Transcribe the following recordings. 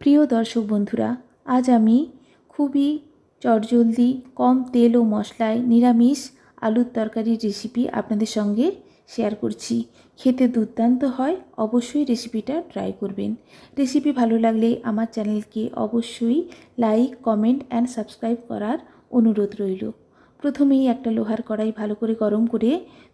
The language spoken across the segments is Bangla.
প্রিয় দর্শক বন্ধুরা, আজ আমি খুবই চটজলদি কম তেল ও মশলায় নিরামিষ আলুর তরকারির রেসিপি আপনাদের সঙ্গে শেয়ার করছি। খেতে দুর্দান্ত হয়, অবশ্যই রেসিপিটা ট্রাই করবেন। রেসিপি ভালো লাগলে আমার চ্যানেলকে অবশ্যই লাইক কমেন্ট অ্যান্ড সাবস্ক্রাইব করার অনুরোধ রইল। প্রথমেই একটা লোহার কড়াই ভালো করে গরম করে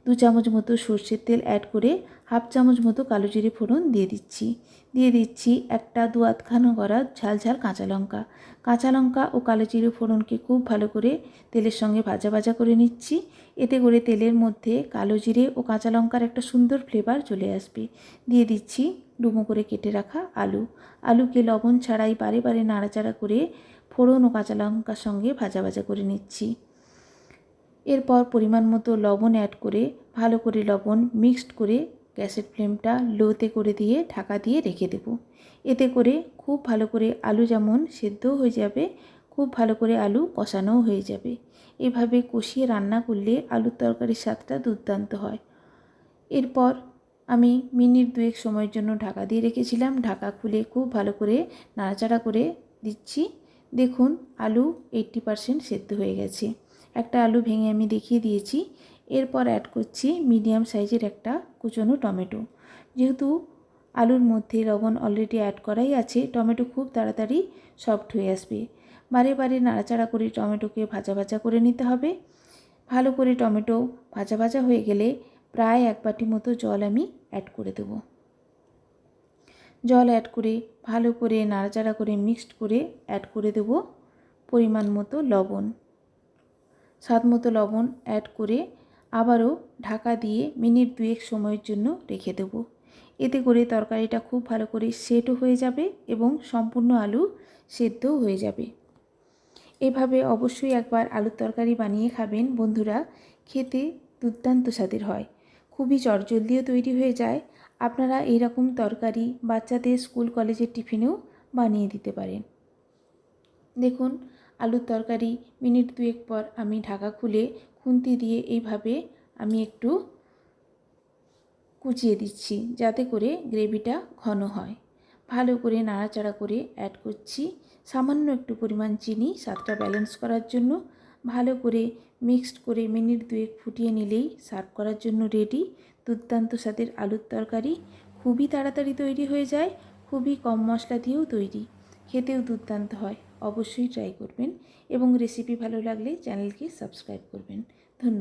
দু চামচ মতো সর্ষের তেল অ্যাড করে হাফ চামচ মতো কালো জিরে ফোড়ন দিয়ে দিচ্ছি। দিয়ে দিচ্ছি একটা দু আধখানা করা ঝাল ঝাল কাঁচা লঙ্কা। কাঁচা লঙ্কা ও কালো জিরে ফোড়নকে খুব ভালো করে তেলের সঙ্গে ভাজা ভাজা করে নিচ্ছি। এতে করে তেলের মধ্যে কালো জিরে ও কাঁচা লঙ্কার একটা সুন্দর ফ্লেভার চলে আসবে। দিয়ে দিচ্ছি ডুমো করে কেটে রাখা আলু। আলুকে লবণ ছাড়াই বারে বারে নাড়াচাড়া করে ফোড়ন ও কাঁচা লঙ্কার সঙ্গে ভাজা ভাজা করে নিচ্ছি। এরপর পরিমাণ মতো লবণ অ্যাড করে, ভালো করে লবণ মিক্সড করে গ্যাসের ফ্লেমটা লোতে করে দিয়ে ঢাকা দিয়ে রেখে দেব। এতে করে খুব ভালো করে আলু যেমন সেদ্ধও হয়ে যাবে, খুব ভালো করে আলু কষানোও হয়ে যাবে। এভাবে কষিয়ে রান্না করলে আলুর তরকারির স্বাদটা দুর্দান্ত হয়। এরপর আমি মিনিট দুয়েক সময়ের জন্য ঢাকা দিয়ে রেখেছিলাম। ঢাকা খুলে খুব ভালো করে নাড়াচাড়া করে দিচ্ছি। দেখুন, আলু এইট্টি পারসেন্ট সেদ্ধ হয়ে গেছে। একটা আলু ভেঙে আমি দেখিয়ে দিয়েছি। এরপর অ্যাড করছি মিডিয়াম সাইজের একটা কুচনো টমেটো। যেহেতু আলুর মধ্যে লবণ অলরেডি অ্যাড করাই আছে, টমেটো খুব তাড়াতাড়ি সফট হয়ে আসবে। বারে বারে নাড়াচাড়া করে টমেটোকে ভাজা ভাজা করে নিতে হবে। ভালো করে টমেটো ভাজা ভাজা হয়ে গেলে প্রায় এক বাটি মতো জল আমি অ্যাড করে দেবো। জল অ্যাড করে ভালো করে নাড়াচাড়া করে মিক্সড করে অ্যাড করে দেব পরিমাণ মতো লবণ। স্বাদ মতো লবণ অ্যাড করে আবারও ঢাকা দিয়ে মিনিট দুয়েক সময়ের জন্য রেখে দেবো। এতে করে তরকারিটা খুব ভালো করে সেটও হয়ে যাবে এবং সম্পূর্ণ আলু সেদ্ধও হয়ে যাবে। এভাবে অবশ্যই একবার আলুর তরকারি বানিয়ে খাবেন বন্ধুরা, খেতে দুর্দান্ত স্বাদের হয়। খুবই চটজলদিও তৈরি হয়ে যায়। আপনারা এইরকম তরকারি বাচ্চাদের স্কুল কলেজের টিফিনেও বানিয়ে দিতে পারেন। দেখুন আলুর তরকারি মিনিট দুয়েক পর আমি ঢাকা খুলে খুন্তি দিয়ে এইভাবে আমি একটু কুচিয়ে দিচ্ছি, যাতে করে গ্রেভিটা ঘন হয়। ভালো করে নাড়াচাড়া করে অ্যাড করছি সামান্য একটু পরিমাণ চিনি, স্বাদটা ব্যালেন্স করার জন্য। ভালো করে মিক্সড করে মিনিট দুয়েক ফুটিয়ে নিলেই সার্ভ করার জন্য রেডি দুর্দান্ত স্বাদের আলুর তরকারি। খুবই তাড়াতাড়ি তৈরি হয়ে যায়, খুবই কম মশলা দিয়েও তৈরি। খেতেও দুর্দান্ত হয়। অবশ্যই ট্রাই করবেন এবং রেসিপি ভালো লাগলে চ্যানেলকে সাবস্ক্রাইব করবেন। ধন্যবাদ।